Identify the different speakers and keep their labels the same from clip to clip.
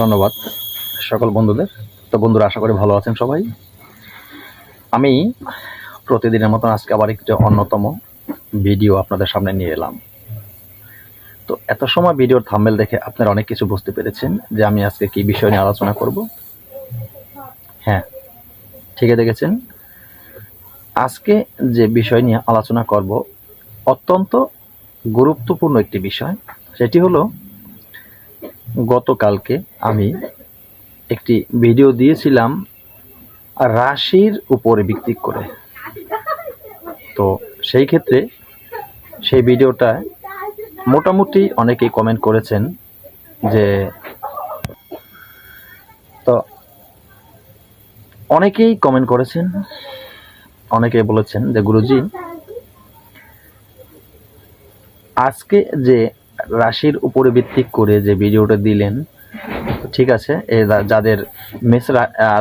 Speaker 1: ধন্যবাদ সকল বন্ধুদের। তো বন্ধুরা, আশা করি ভালো আছেন সবাই। আমি প্রতিদিনের মতন আজকে আবার একটি অন্যতম ভিডিও আপনাদের সামনে নিয়ে এলাম। তো এত সময় ভিডিওর থাম্বেল দেখে আপনারা অনেক কিছু বুঝতে পেরেছেন যে আমি আজকে কি বিষয় নিয়ে আলোচনা করব। হ্যাঁ ঠিকই দেখেছেন। আজকে যে বিষয় নিয়ে আলোচনা করব অত্যন্ত গুরুত্বপূর্ণ একটি বিষয়, সেটি হলো গতকালকে আমি একটি ভিডিও দিয়েছিলাম রাশির উপরে ভিত্তি করে। তো সেই ক্ষেত্রে সেই ভিডিওটা মোটামুটি অনেকেই কমেন্ট করেছেন যে, তো অনেকেই কমেন্ট করেছেন অনেকে বলেছেন যে, গুরুজি, আজকে যে রাশির উপরে ভিত্তি করে যে ভিডিওটা দিলেন, ঠিক আছে, এ যাদের মেষ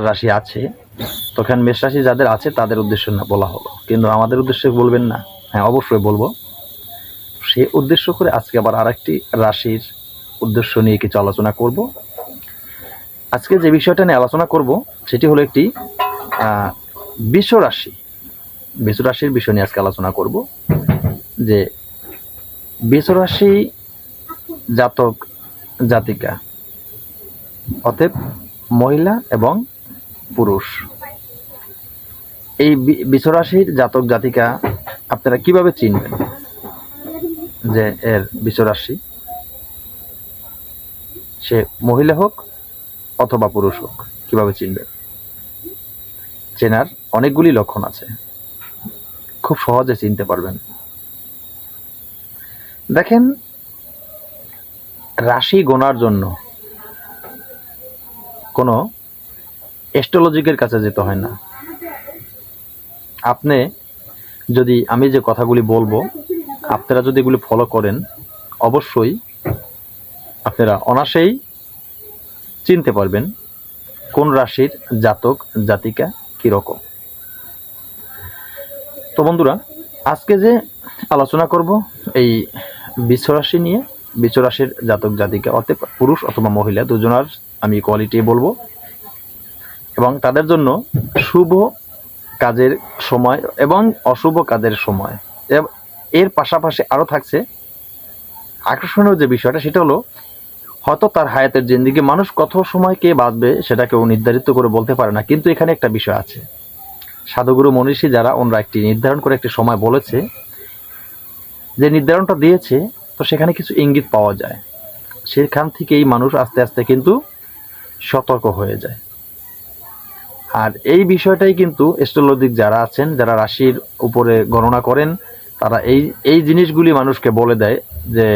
Speaker 1: রাশি আছে তখন মেষ রাশি যাদের আছে তাদের উদ্দেশ্য না বলা হলো। কিন্তু আমাদের উদ্দেশ্যে বলবেন না। হ্যাঁ অবশ্যই বলব। সে উদ্দেশ্য করে আজকে আবার আরেকটি রাশির উদ্দেশ্য নিয়ে কিছু আলোচনা করব। আজকে যে বিষয়টা নিয়ে আলোচনা করব, সেটি হলো একটি বিশ্ব রাশি। বিশ্ব রাশির বিষয় নিয়ে আজকে আলোচনা করব। যে বিশ্ব রাশি জাতক জাতিকা। অতএব মহিলা এবং পুরুষ। এই বিশ্বরাশির জাতক জাতিকা আপনারা কীভাবে চিনবেন যে এর বিশ্বরাশি? সে মহিলা হোক অথবা পুরুষ হোক, কীভাবে চিনবেন? চেনার অনেকগুলি লক্ষণ আছে। খুব সহজে চিনতে পারবেন। দেখেন রাশি গোনার জন্য কোনো অ্যাস্ট্রোলজিকের কাছে যেতে হয় না। আপনি যদি আমি যে কথাগুলি বলব, আপনারা যদি এগুলি ফলো করেন, অবশ্যই আপনারা অনাসেই চিনতে পারবেন কোন রাশির জাতক, জাতিকা কীরকম। তো বন্ধুরা, আজকে যে আলোচনা করব এই বিশ্বরাশি নিয়ে বিশ্বরাশির জাতক জাতিকা, অর্থাৎ পুরুষ অথবা মহিলা, দুজনার আমি কোয়ালিটি বলব। এবং তাদের জন্য শুভ কাজের সময় এবং অশুভ কাজের সময়। এর পাশাপাশি আরও থাকছে আকর্ষণীয় যে বিষয়টা, সেটা হলো, হয়তো তার হায়াতের জিন্দিগি, মানুষ কত সময় কে বাঁচবে সেটা কেউ নির্ধারিত করে বলতে পারে না, কিন্তু এখানে একটা বিষয় আছে। সাধুগুরু মনীষী যারা, ওনরা একটি নির্ধারণ করে একটি সময় বলেছে, যে নির্ধারণটা দিয়েছে তো সেখানে কিছু ইঙ্গিত পাওয়া যায়। সেখান থেকেই মানুষ আস্তে আস্তে কিন্তু সতর্ক হয়ে যায়। আর এই বিষয়টাই কিন্তু অ্যাস্ট্রোলজিক যারা আছেন, যারা রাশির উপরে গণনা করেন, তারা এই এই জিনিসগুলি মানুষকে বলে দেয় যে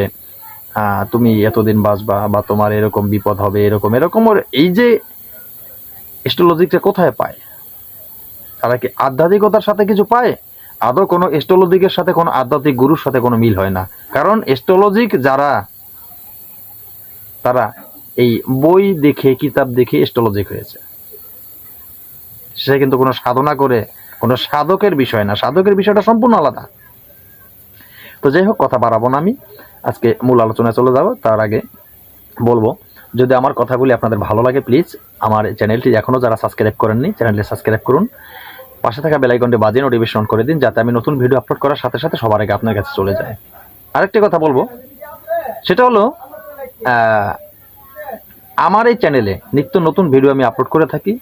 Speaker 1: তুমি এতদিন বাঁচবা বা তোমার এরকম বিপদ হবে, এরকম এরকম। এই যে অ্যাস্ট্রোলজিকটা কোথায় পায়? তারা কি আধ্যাত্মিকতার সাথে কিছু পায়? আদৌ কোনো অ্যাস্ট্রোলজিকের সাথে, কোনো আধ্যাত্মিক গুরুর সাথে কোনো মিল হয় না। কারণ অ্যাস্ট্রোলজিক যারা, তারা এই বই দেখে, কিতাব দেখে অ্যাস্ট্রোলজিক হয়েছে। সে কিন্তু কোনো সাধনা করে, কোনো সাধকের বিষয় না। সাধকের বিষয়টা সম্পূর্ণ আলাদা। তো যাই হোক, কথা বাড়াবো না আমি। আজকে মূল আলোচনায় চলে যাব। তার আগে বলব, যদি আমার কথাগুলি আপনাদের ভালো লাগে প্লিজ আমার চ্যানেলটি এখনও যারা সাবস্ক্রাইব করেননি, চ্যানেলটি সাবস্ক্রাইব করুন। পাশে থাকা বেলাইকনটি বাজিয়ে নোটিফিকেশন অন করে দিন, যাতে আমি নতুন ভিডিও আপলোড করার সাথে সাথে সবার আগে আপনার কাছে চলে যায়। আরেকটি কথা বলব, সেটা হলো আমার এই চ্যানেলে নিত্য নতুন ভিডিও আমি আপলোড করে থাকি।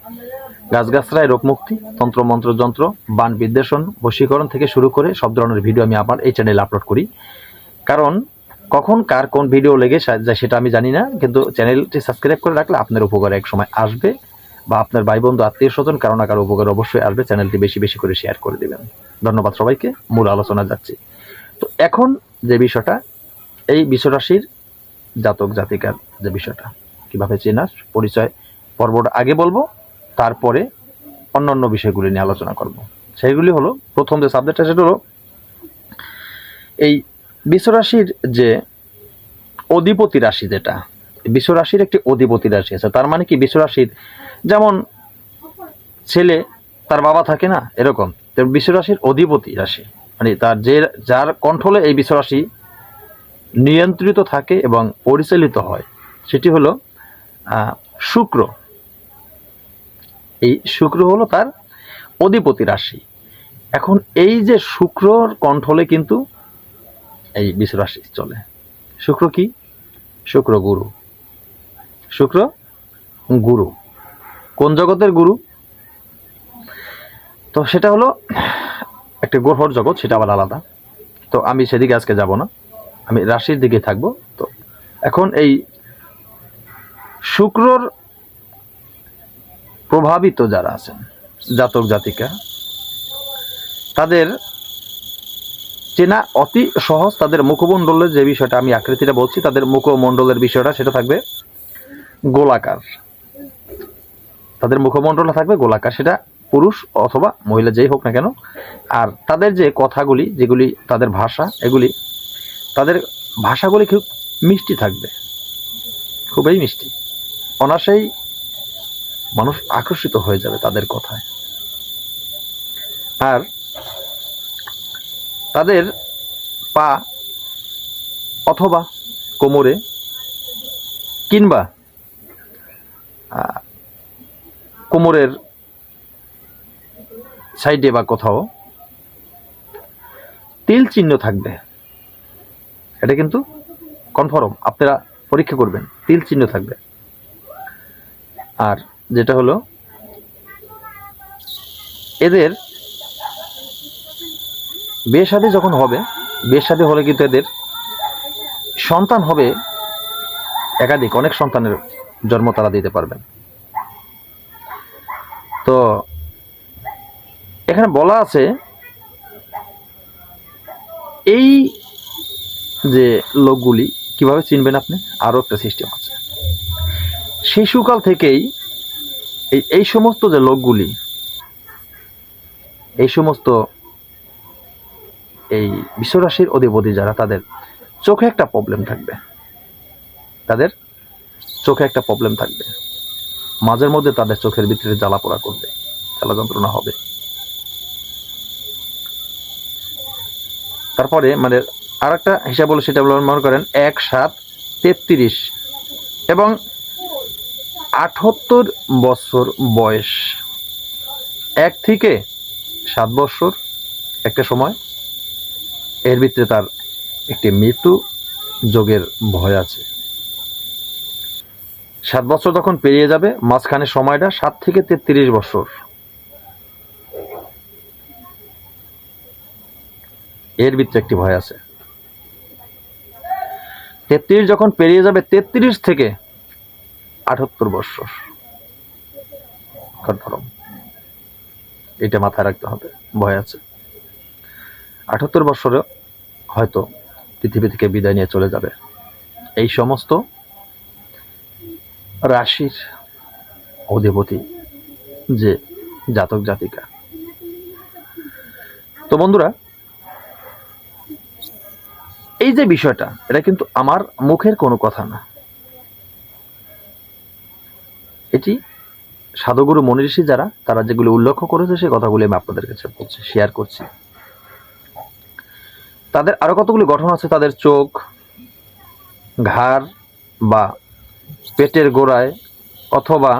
Speaker 1: গাছগাছরায় রোগমুক্তি, তন্ত্র, মন্ত্র, যন্ত্র, বান বিদ্বেষণ, বশীকরণ থেকে শুরু করে সব ধরনের ভিডিও আমি আমার এই চ্যানেলে আপলোড করি। কারণ, কখন কার কোন ভিডিও লেগে যায় সেটা আমি জানি না, কিন্তু চ্যানেলটি সাবস্ক্রাইব করে রাখলে আপনার উপকারে এক সময় আসবে। বা আপনার ভাই বন্ধু আত্মীয় স্বজন কারও না কারও উপকার অবশ্যই আসবে। চ্যানেলটি বেশি বেশি করে শেয়ার করে দিবেন। ধন্যবাদ সবাইকে। মূল আলোচনা যাচ্ছি। তো এখন যে বিষয়টা, এই বিশ্বরাশির জাতক, জাতিকার যে বিষয়টা, কীভাবে চেনার পরিচয়, পর্বটা আগে বলব, তারপরে অন্যান্য বিষয়গুলি নিয়ে আলোচনা করব। সেইগুলি হলো, প্রথম যে সাবজেক্টটা সেটা হলো, এই বিশ্বরাশির যে অধিপতি রাশি যেটা বিশ্বরাশির একটি অধিপতি রাশি আছে। তার মানে কি বিশ্বরাশির যেমন ছেলে, তার বাবা থাকে না, এরকম। তো বিশ্বরাশির অধিপতি রাশি। মানে তার যে, যার কন্ট্রোলে এই বিশ্বরাশি নিয়ন্ত্রিত থাকে এবং পরিচালিত হয়, সেটি হলো শুক্র। এই শুক্র হলো তার অধিপতি রাশি। এখন এই যে শুক্রর কণ্ঠলে কিন্তু এই বিশ্ব রাশি চলে। শুক্র কি? শুক্র গুরু। শুক্র, গুরু। কোন জগতের গুরু? তো সেটা হলো একটা গ্রহর জগৎ, সেটা আবার আলাদা। তো আমি সেদিকে আজকে যাব না। আমি রাশির দিকে থাকব। তো এখন এই শুক্রর প্রভাবিত যারা আছেন, জাতক, জাতিকা, তাদের চেনা অতি সহজ তাদের মুখমণ্ডলের যে বিষয়টা আমি আকৃতিটা বলছি, তাদের মুখমণ্ডলের বিষয়টা সেটা থাকবে গোলাকার। তাদের মুখমণ্ডলটা থাকবে গোলাকার, সেটা পুরুষ অথবা মহিলা যেই হোক না কেন। আর তাদের যে কথাগুলি, যেগুলি তাদের ভাষা, এগুলি তাদের ভাষাগুলি খুব মিষ্টি থাকবে। খুবই মিষ্টি। অনাসেই মানুষ আকর্ষিত হয়ে যাবে তাদের কথায়। আর তাদের পা অথবা কোমরে কিংবা কোমরের সাইডে বা কোথাও তিল চিহ্ন থাকবে। এটা কিন্তু কনফার্ম আপনারা পরীক্ষা করবেন, তিল চিহ্ন থাকবে। আর যেটা হলো, এদের বিয়ে যখন হবে বিয়ে হলে কিন্তু এদের সন্তান হবে একাধিক, অনেক সন্তানের জন্ম তারা দিতে পারবেন তো এখানে বলা আছে, এই যে লোকগুলি কীভাবে চিনবেন আপনি? আরও একটা সিস্টেম আছে। শিশুকাল থেকেই এই এই সমস্ত যে লোকগুলি, এই সমস্ত এই বিশ্বরাশির অধিপতি যারা, তাদের চোখে একটা প্রবলেম থাকবে। তাদের চোখে একটা প্রবলেম থাকবে। মাঝের মধ্যে তাদের চোখের ভিতরে জ্বালা পোড়া করবে। জ্বালা যন্ত্রণা হবে। তারপরে মানে আর একটা হিসাব হলো, সেটা মনে করেন এক সাত তেত্রিশ এবং আঠাত্তর বছর বয়স। এক থেকে সাত বছর একটা সময়। এর ভিতরে তার একটি মৃত্যু যোগের ভয় আছে। সাত বছর তখন পেরিয়ে যাবে, মাঝখানে সময়টা সাত থেকে তেত্রিশ বছর। এর ভিতরে একটি ভয় আছে। তেত্রিশ যখন পেরিয়ে যাবে, তেত্রিশ থেকে আটাত্তর বছর। কনফার্ম। এটা মাথায় রাখতে হবে, ভয় আছে। আটাত্তর বছরে হয়তো পৃথিবী থেকে বিদায় নিয়ে চলে যাবে। এই সমস্ত রাশির অধিপতি যে জাতক জাতিকা। তো বন্ধুরা, এই যে বিষয়টা, এটা কিন্তু আমার মুখের কোনো কথা না। এটি সাধুগুরু মনীষী যারা, তারা যেগুলো উল্লেখ করেছে, সে কথাগুলি আমি আপনাদের কাছে বলছি শেয়ার করছি। তাদের আরও কতগুলি গঠন আছে? তাদের চোখ, ঘাড় বা পেটের গোড়ায় অথবা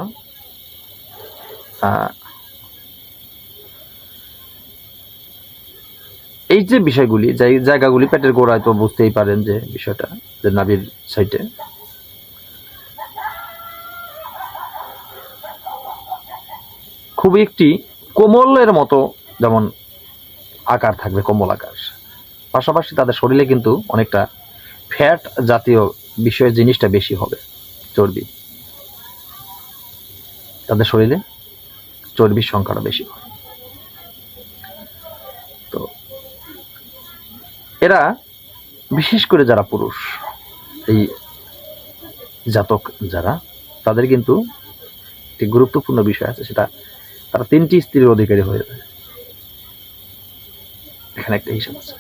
Speaker 1: এই যে বিষয়গুলি জায়গাগুলি পেটের গোড়ায় তো বুঝতেই পারেন যে বিষয়টা, যে নাভির সাইডে। খুবই একটি কোমলের মতো যেমন আকার থাকবে, কোমল আকার। পাশাপাশি তাদের শরীরে কিন্তু অনেকটা ফ্যাট জাতীয় বিষয়ের জিনিসটা বেশি হবে। চর্বি। তাদের শরীরে চর্বির সংখ্যাটা বেশি হয়। তো এরা বিশেষ করে যারা পুরুষ, এই জাতক যারা, তাদের কিন্তু একটি গুরুত্বপূর্ণ বিষয় আছে, সেটা তারা তিনটি স্ত্রীর অধিকারী হয়ে যায়। এখানে একটা হিসাব আছে।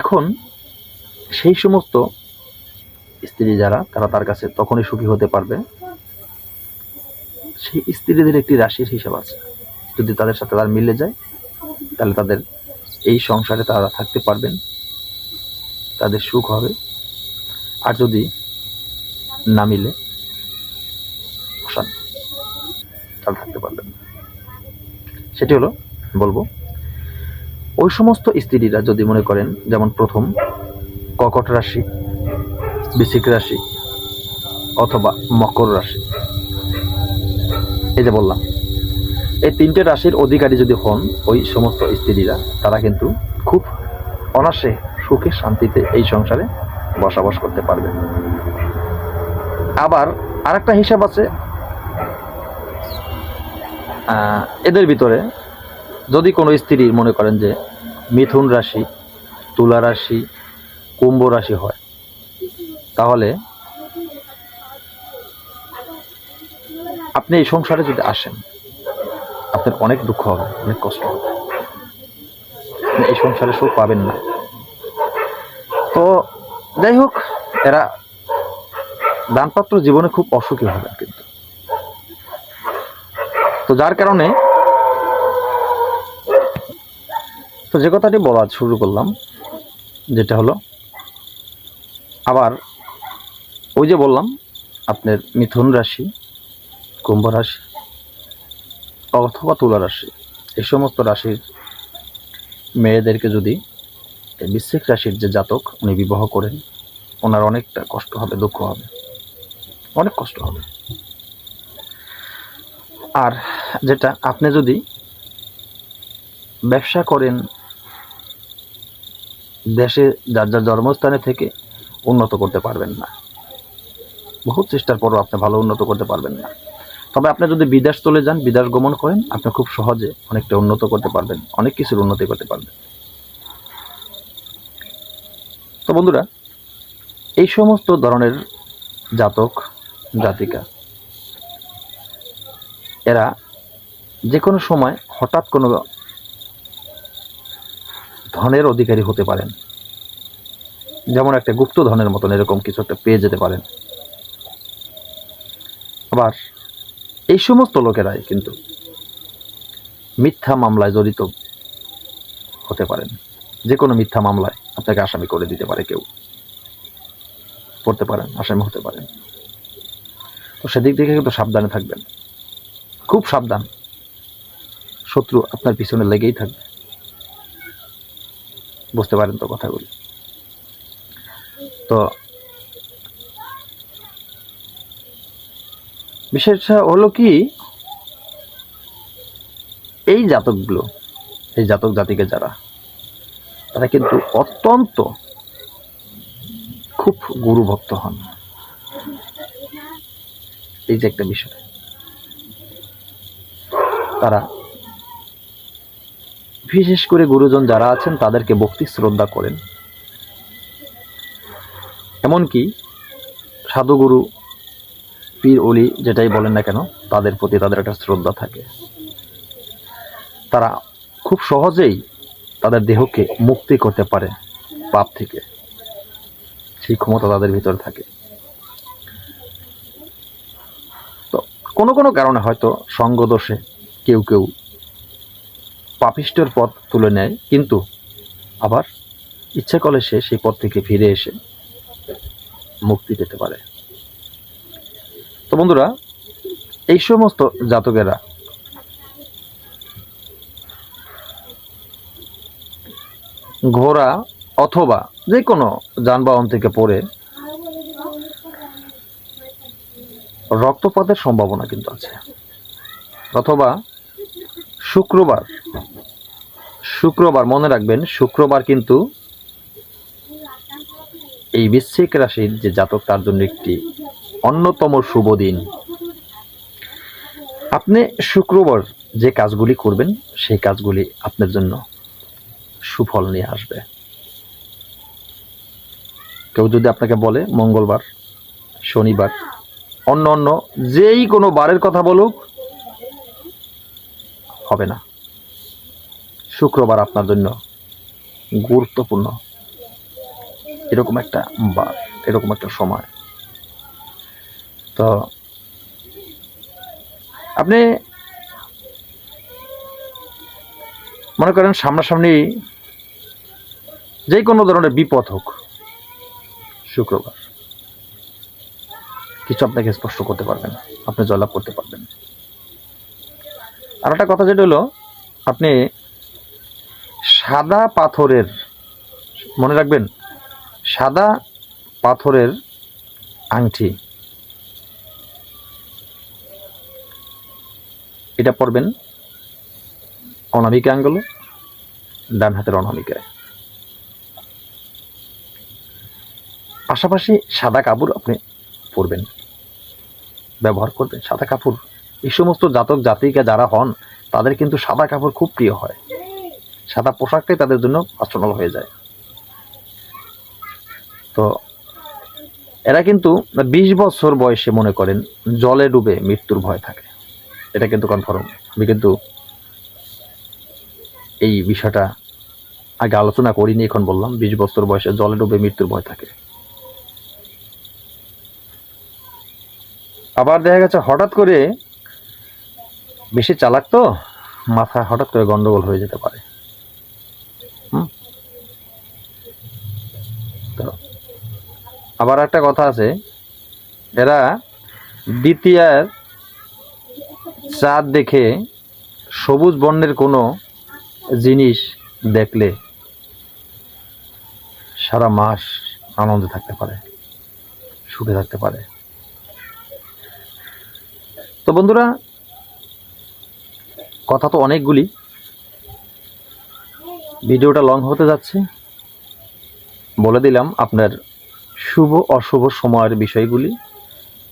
Speaker 1: এখন সেই সমস্ত স্ত্রী যারা, তারা তার কাছে তখনই সুখী হতে পারবে। সেই স্ত্রীদের একটি রাশির হিসাব আছে। যদি তাদের সাথে তার মিলে যায়, তাহলে তাদের এই সংসারে তারা থাকতে পারবেন। তাদের সুখ হবে। আর যদি না মিলে তাহলে থাকতে পারবেন সেটি হলো বলব, ওই সমস্ত স্ত্রীরা যদি মনে করেন, যেমন প্রথম, ককট রাশি বৃশ্চিক রাশি অথবা মকর রাশি। এই যে বললাম, এই তিনটে রাশির অধিকারী যদি হন, ওই সমস্ত স্ত্রীরা, তারা কিন্তু খুব অনাসে সুখে শান্তিতে এই সংসারে বসবাস করতে পারবে। আবার আরেকটা হিসাব আছে এদের ভিতরে যদি কোনো স্ত্রী মনে করেন যে মিথুন রাশি, তুলা রাশি, কুম্ভ রাশি হয় তাহলে আপনি এই সংসারে যদি আসেন, আপনার অনেক দুঃখ হবে, অনেক কষ্ট হবে। এই সংসারে সুখ পাবেন না। তো যাই হোক, এরা দানপাত্র জীবনে খুব অসুখী হবে কিন্তু। তো যার কারণে তো যে কথাটি বলা শুরু করলাম, যেটা হলো, আবার ওই যে বললাম, আপনার মিথুন রাশি, কুম্ভ রাশি, অথবা তুলা রাশি, এই সমস্ত রাশির মেয়েদেরকে যদি এই বৃশ্চিক রাশির যে জাতক উনি বিবাহ করেন, ওনার অনেকটা কষ্ট হবে, দুঃখ হবে, অনেক কষ্ট হবে। আর যেটা আপনি যদি ব্যবসা করেন, দেশে যার যার জন্মস্থানে থেকে উন্নত করতে পারবেন না বহুত চেষ্টার পরও আপনি ভালো উন্নত করতে পারবেন না। তবে আপনি যদি বিদেশ চলে যান, বিদেশ গমন করেন, আপনি খুব সহজে অনেকটা উন্নত করতে পারবেন, অনেক কিছুর উন্নতি করতে পারবেন। তো বন্ধুরা, এই সমস্ত ধরনের জাতক, জাতিকা, এরা যে কোনো সময় হঠাৎ কোনো ধনের অধিকারী হতে পারেন। যেমন একটা গুপ্ত ধনের মতন এরকম কিছু একটা পেয়ে যেতে পারেন। আবার এই সমস্ত লোকেরাই কিন্তু মিথ্যা মামলায় জড়িত হতে পারেন। যে কোনো মিথ্যা মামলায় আপনাকে আসামি করে দিতে পারে কেউ। পড়তে পারেন, আসামি হতে পারেন। তো সেদিক থেকে কিন্তু সাবধানে থাকবেন। খুব সাবধান। শত্রু আপনার পিছনে লেগেই থাকবে। বুঝতে পারেন তো কথাগুলি। তো বিষয়টা হলো কি, এই জাতকগুলো, এই জাতক জাতিকে যারা, তারা কিন্তু অত্যন্ত খুব গুরুভক্ত হন। এই যে একটা বিষয়। তারা বিশেষ করে গুরুজন যারা আছেন, তাদেরকে ভক্তি শ্রদ্ধা করেন। এমনকি সাধুগুরু পীর অলি যেটাই বলেন না কেন, তাদের প্রতি তাদের একটা শ্রদ্ধা থাকে। তারা খুব সহজেই তাদের দেহকে মুক্তি করতে পারে পাপ থেকে। সেই ক্ষমতা তাদের ভিতরে থাকে। তো কোনো কোনো কারণে হয়তো সঙ্গদোষে কেউ কেউ পাপিষ্টের পথ তুলে নেয়, কিন্তু আবার ইচ্ছা করলে সে সেই পথ থেকে ফিরে এসে মুক্তি পেতে পারে। তো বন্ধুরা, এই সমস্ত জাতকেরা ঘোড়া অথবা যে কোনো যানবাহন থেকে পড়ে রক্তপাতের সম্ভাবনা কিন্তু আছে। অথবা শুক্রবার শুক্রবার, মনে রাখবেন, শুক্রবার কিন্তু এই বৃশ্চিক রাশির যে জাতক, তার জন্য একটি অন্যতম শুভ দিন। আপনি শুক্রবার যে কাজগুলি করবেন, সেই কাজগুলি আপনার জন্য সুফল নিয়ে আসবে। কেউ যদি আপনাকে বলে, মঙ্গলবার, শনিবার, অন্য অন্য যেই কোনো বারের কথা বলুক, হবে না। শুক্রবার আপনার জন্য গুরুত্বপূর্ণ। এরকম একটা বার, এরকম একটা সময়। তো আপনি মনে করেন সামনাসামনি যে কোনো ধরনের বিপদ হোক, শুক্রবার, কিছু আপনাকে স্পষ্ট করতে পারবেন আপনি জয়লাভ করতে পারবেন আর একটা কথা যেটা হলো, আপনি সাদা পাথরের, মনে রাখবেন, সাদা পাথরের আংটি এটা পরবেন অনামিকা আঙ্গুলে, ডান হাতের অনামিকায় পাশাপাশি সাদা কাপড় আপনি পরবেন, ব্যবহার করবেন। সাদা কাপড়, এই সমস্ত জাতক জাতিকা যারা হন, তাদের কিন্তু সাদা কাপড় খুব প্রিয় হয়। সাদা পোশাকটাই তাদের জন্য পার্সোনাল হয়ে যায়। তো এরা কিন্তু বিশ বছর বয়সে মনে করেন, জলে ডুবে মৃত্যুর ভয় থাকে। এটা কিন্তু কনফার্ম আমি কিন্তু এই বিষয়টা আগে আলোচনা করিনি, এখন বললাম, বিশ বছর বয়সে জলে ডুবে মৃত্যুর ভয় থাকে। আবার দেখা গেছে, হঠাৎ করে বেশি চালাক তো মাথা হঠাৎ করে গন্ডগোল হয়ে যেতে পারে। আবার একটা কথা আছে, এরা দ্বিতীয়ার চাঁদ দেখে সবুজ বর্ণের কোনো জিনিস দেখলে সারা মাস আনন্দে থাকতে পারে, সুখে থাকতে পারে। তো বন্ধুরা, কথা তো অনেকগুলি। ভিডিওটা লং হতে যাচ্ছে। বলে দিলাম আপনার শুভ, অশুভ সময়ের বিষয়গুলি।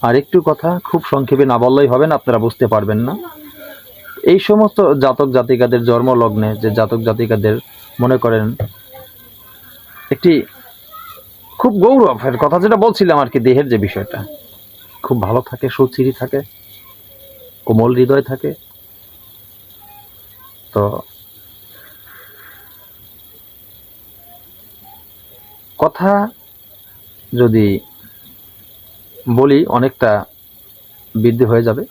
Speaker 1: আর একটু কথা, খুব সংক্ষেপে না বললেই হবে না, আপনারা বুঝতে পারবেন না। এই সমস্ত জাতক জাতিকাদের জন্মলগ্নে যে জাতক জাতিকাদের মনে করেন একটি খুব গৌরবের কথা, যেটা বলছিলাম আর কি, দেহের যে বিষয়টা। খুব ভালো থাকে, সুচিরি থাকে, কোমল হৃদয় থাকে। তো কথা যদি বলি, অনেকটা বৃদ্ধি হয়ে যাবে।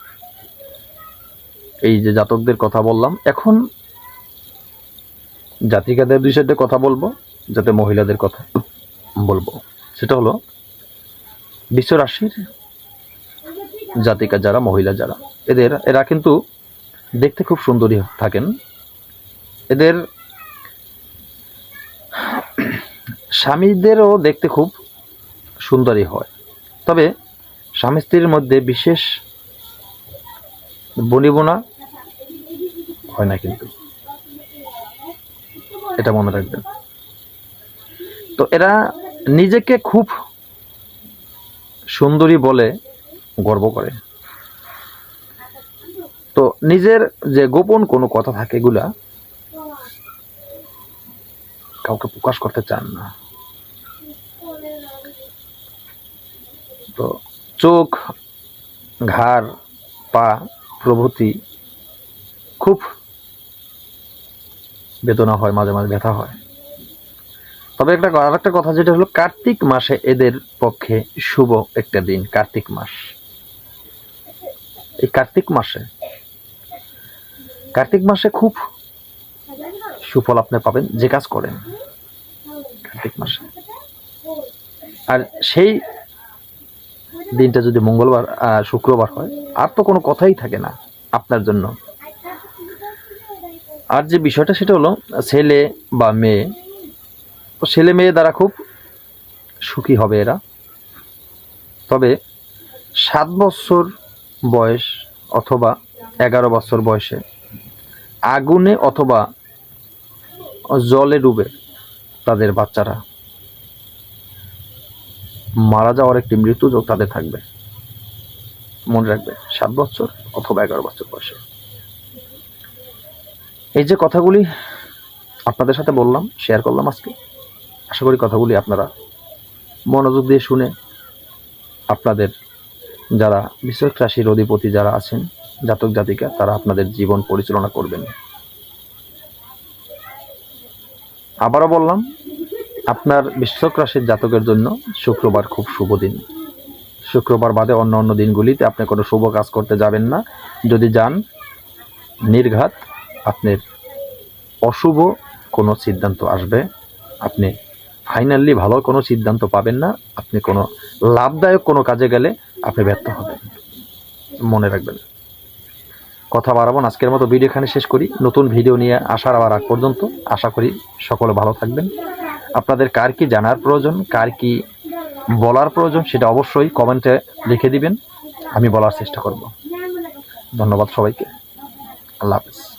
Speaker 1: এই যে জাতকদের কথা বললাম, এখন জাতিকাদের বিষয়তে কথা বলব, যাতে মহিলাদের কথা বলব, সেটা হলো বিশ্ব রাশির জাতিকা যারা, মহিলা যারা, এদের, এরা কিন্তু দেখতে খুব সুন্দরী থাকেন। এদের স্বামীদেরও দেখতে খুব সুন্দরী হয়। তবে স্বামী স্ত্রীর মধ্যে বিশেষ বনিবনা হয় না কিন্তু। এটা মনে রাখবেন। তো এরা নিজেকে খুব সুন্দরী বলে গর্ব করে। তো নিজের যে গোপন কোনো কথা থাকে এগুলা কাউকে প্রকাশ করতে চান না। তো চোখ, ঘাড়, পা, প্রভৃতি খুব বেদনা হয়, মাঝে মাঝে ব্যথা হয়। তবে একটা আর একটা কথা যেটা হলো, কার্তিক মাসে এদের পক্ষে শুভ একটা দিন, কার্তিক মাস। এই কার্তিক মাসে কার্তিক মাসে খুব সুফল আপনি পাবেন যে কাজ করেন। কার্তিক মাসে। আর সেই দিনটা যদি মঙ্গলবার শুক্রবার হয়, আর তো কোনো কথাই থাকে না আপনার জন্য। আর যে বিষয়টা সেটা হলো, ছেলে বা মেয়ে, তো ছেলে মেয়ে দ্বারা খুব সুখী হবে এরা। তবে সাত বছর বয়স অথবা এগারো বছর বয়সে আগুনে অথবা জলে ডুবে তাদের বাচ্চারা মারা যাওয়ার একটি মৃত্যু যোগ তাদের থাকবে। মনে রাখবে, সাত বছর অথবা এগারো বছর বয়সে। এই যে কথাগুলি আপনাদের সাথে বললাম শেয়ার করলাম আজকে, আশা করি কথাগুলি আপনারা মনোযোগ দিয়ে শুনে আপনাদের যারা বিশ্বক রাশির অধিপতি যারা আছেন, জাতক জাতিকা, তারা আপনাদের জীবন পরিচালনা করবেন। আবারও বললাম আপনার বিশ্বক রাশির জাতকের জন্য শুক্রবার খুব শুভ দিন। শুক্রবার বাদে অন্য অন্য দিনগুলিতে আপনি কোনো শুভ কাজ করতে যাবেন না। যদি যান, নির্ঘাত আপনার অশুভ কোনো সিদ্ধান্ত আসবে। আপনি ফাইনালি ভালো কোনো সিদ্ধান্ত পাবেন না। আপনি কোনো লাভদায়ক কোনো কাজে গেলে আপনি ব্যর্থ হবেন। মনে রাখবেন। কথা বাড়াবো আজকের মতো ভিডিও এখানে শেষ করি। নতুন ভিডিও নিয়ে আসার আবার আগ পর্যন্ত আশা করি সকলে ভালো থাকবেন। আপনাদের কার কি জানার প্রয়োজন, কার কি বলার প্রয়োজন সেটা অবশ্যই কমেন্টে লিখে দিবেন, আমি বলার চেষ্টা করব। ধন্যবাদ সবাইকে, আল্লাহ হাফেজ।